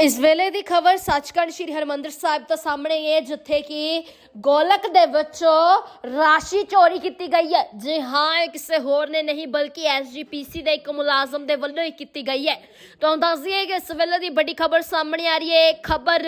ਇਸ ਵੇਲੇ ਦੀ ਖਬਰ ਸੱਚਖੰਡ ਸ੍ਰੀ ਹਰਮੰਦਰ ਸਾਹਿਬ ਤੋਂ ਸਾਹਮਣੇ ਹੈ ਜਿੱਥੇ ਕਿ ਗੋਲਕ ਦੇ ਵਿੱਚੋਂ ਰਾਸ਼ੀ ਚੋਰੀ ਕੀਤੀ ਗਈ ਹੈ। ਜੀ ਹਾਂ, ਇਹ ਕਿਸੇ ਹੋਰ ਨੇ ਨਹੀਂ, ਬਲਕਿ ਐਸਜੀਪੀਸੀ ਦੇ ਇੱਕ ਮੁਲਾਜ਼ਮ ਦੇ ਵੱਲੋਂ ਹੀ ਕੀਤੀ ਗਈ ਹੈ। ਤੁਹਾਨੂੰ ਦੱਸ ਦਈਏ ਕਿ ਇਸ ਵੇਲੇ ਦੀ ਵੱਡੀ ਖਬਰ ਸਾਹਮਣੇ ਆ ਰਹੀ ਹੈ। ਖਬਰ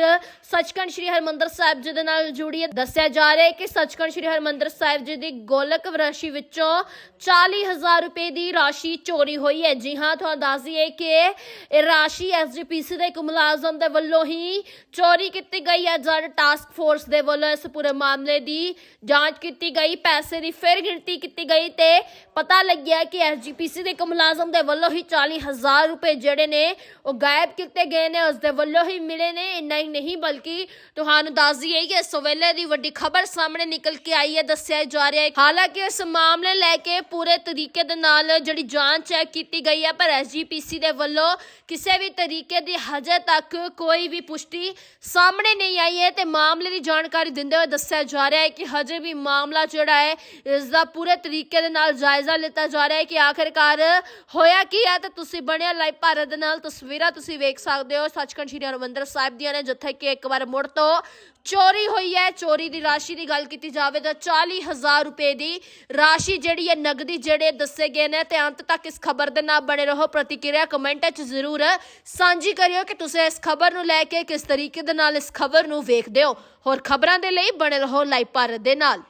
ਸੱਚਖੰਡ ਸ੍ਰੀ ਹਰਮੰਦਰ ਸਾਹਿਬ ਜੀ ਦੇ ਨਾਲ ਜੁੜੀ ਹੈ। ਦੱਸਿਆ ਜਾ ਰਿਹਾ ਹੈ ਕਿ ਸੱਚਖੰਡ ਸ੍ਰੀ ਹਰਮੰਦਰ ਸਾਹਿਬ ਜੀ ਦੀ ਗੋਲਕ ਰਾਸ਼ੀ ਵਿੱਚੋਂ 40000 ਰੁਪਏ ਦੀ ਰਾਸ਼ੀ ਚੋਰੀ ਹੋਈ ਹੈ। ਜੀ ਹਾਂ, ਤੁਹਾਨੂੰ ਦੱਸ ਦਈਏ ਕਿ ਇਹ ਰਾਸ਼ੀ ਐਸਜੀਪੀਸੀ ਦੇ ਇੱਕ ਮੁਲਾਜ਼ਮ ਦੇ ਵੱਲੋਂ ਹੀ ਚੋਰੀ ਕੀਤੀ ਗਈ ਹੈ। ਜਦ ਟਾਸਕ ਫੋਰਸ ਦੇ ਵੱਲੋਂ ਇਸ ਪੂਰੇ ਮਾਮਲੇ ਦੀ ਜਾਂਚ ਕੀਤੀ ਗਈ। ਪੈਸੇ ਦੀ ਫਿਰ ਗਿਣਤੀ ਕੀਤੀ ਗਈ ਤੇ ਪਤਾ ਲੱਗਿਆ ਕਿ ਐਸਜੀਪੀਸੀ ਦੇ ਇੱਕ ਮੁਲਾਜ਼ਮ ਦੇ ਵੱਲੋਂ ਹੀ 40000 ਰੁਪਏ ਜਿਹੜੇ ਨੇ ਉਹ ਗਾਇਬ ਕੀਤੇ ਗਏ ਨੇ। ਉਸ ਦੇ ਵੱਲੋਂ ਹੀ ਮਿਲੇ ਨੇ। ਇੰਨਾ ਹੀ ਨਹੀਂ ਬਲਕਿ ਤੁਹਾਨੂੰ ਦੱਸ ਦਈਏ ਕਿ ਇਸ ਵੇਲੇ ਦੀ ਵੱਡੀ ਖਬਰ ਸਾਹਮਣੇ ਨਿਕਲ ਕੇ ਆਈ ਹੈ। ਦੱਸਿਆ ਜਾ ਰਿਹਾ ਹੈ ਹਾਲਾਂਕਿ ਇਸ ਮਾਮਲੇ ਲੈ ਕੇ ਪੂਰੇ ਤਰੀਕੇ ਦੇ ਨਾਲ ਜਿਹੜੀ ਜਾਂਚ ਹੈ ਕੀਤੀ ਗਈ ਹੈ, ਪਰ ਐਸਜੀਪੀਸੀ ਦੇ ਵੱਲੋਂ ਕਿਸੇ ਵੀ ਤਰੀਕੇ ਦੀ ਹਜੇ ਤੱਕ ਤੱਕ ਕੋਈ ਵੀ ਪੁਸ਼ਟੀ ਸਾਹਮਣੇ ਨਹੀਂ ਆਈ ਹੈ ਤੇ ਮਾਮਲੇ ਦੀ ਜਾਣਕਾਰੀ ਦਿੰਦੇ ਹੋਏ ਦੱਸਿਆ ਜਾ ਰਿਹਾ ਹੈ ਕਿ ਹਜੇ ਵੀ ਮਾਮਲਾ ਜਿਹੜਾ ਹੈ, ਇਸ ਦਾ ਪੂਰੇ ਤਰੀਕੇ ਦੇ ਨਾਲ ਜਾਇਜ਼ਾ ਲਿੱਤਾ ਜਾ ਰਿਹਾ ਹੈ ਕਿ ਆਖਿਰਕਾਰ ਹੋਇਆ ਕੀ ਹੈ ਤੇ ਤੁਸੀਂ ਬਣਿਆ ਲਾਈਵ ਭਾਰਤ ਦੇ ਨਾਲ ਤਸਵੀਰਾਂ ਤੁਸੀਂ ਵੇਖ ਸਕਦੇ ਹੋ। ਸੱਚਖੰਡ ਸ੍ਰੀ ਹਰਿਮੰਦਰ ਸਾਹਿਬ ਦੀਆਂ ਨੇ, ਜਿੱਥੇ ਕਿ ਇੱਕ ਵਾਰ ਮੁੜ ਤੋਂ ਚੋਰੀ ਹੋਈ ਹੈ। ਚੋਰੀ ਦੀ ਰਾਸ਼ੀ ਦੀ ਗੱਲ ਕੀਤੀ ਜਾਵੇ ਤਾਂ 40000 ਰੁਪਏ ਦੀ ਰਾਸ਼ੀ ਜਿਹੜੀ ਹੈ, ਨਗਦੀ ਜਿਹੜੇ ਦੱਸੇ ਗਏ ਨੇ ਤੇ ਅੰਤ ਤੱਕ ਇਸ ਖਬਰ ਦੇ ਨਾਲ ਬਣੇ ਰਹੋ। ਪ੍ਰਤੀਕਿਰਿਆ ਕਮੈਂਟ 'ਚ ਜ਼ਰੂਰ ਸਾਂਝੀ ਕਰਿਓ ਕਿ ਤੁਸੀਂ ਇਸ ਖਬਰ ਨੂੰ ਲੈ ਕੇ ਕਿਸ ਤਰੀਕੇ ਦੇ ਨਾਲ ਇਸ ਖਬਰ ਨੂੰ ਵੇਖਦੇ ਹੋ? ਹੋਰ ਖਬਰਾਂ ਦੇ ਲਈ ਬਣੇ ਰਹੋ ਲਾਈਵ ਭਾਰਤ ਦੇ ਨਾਲ।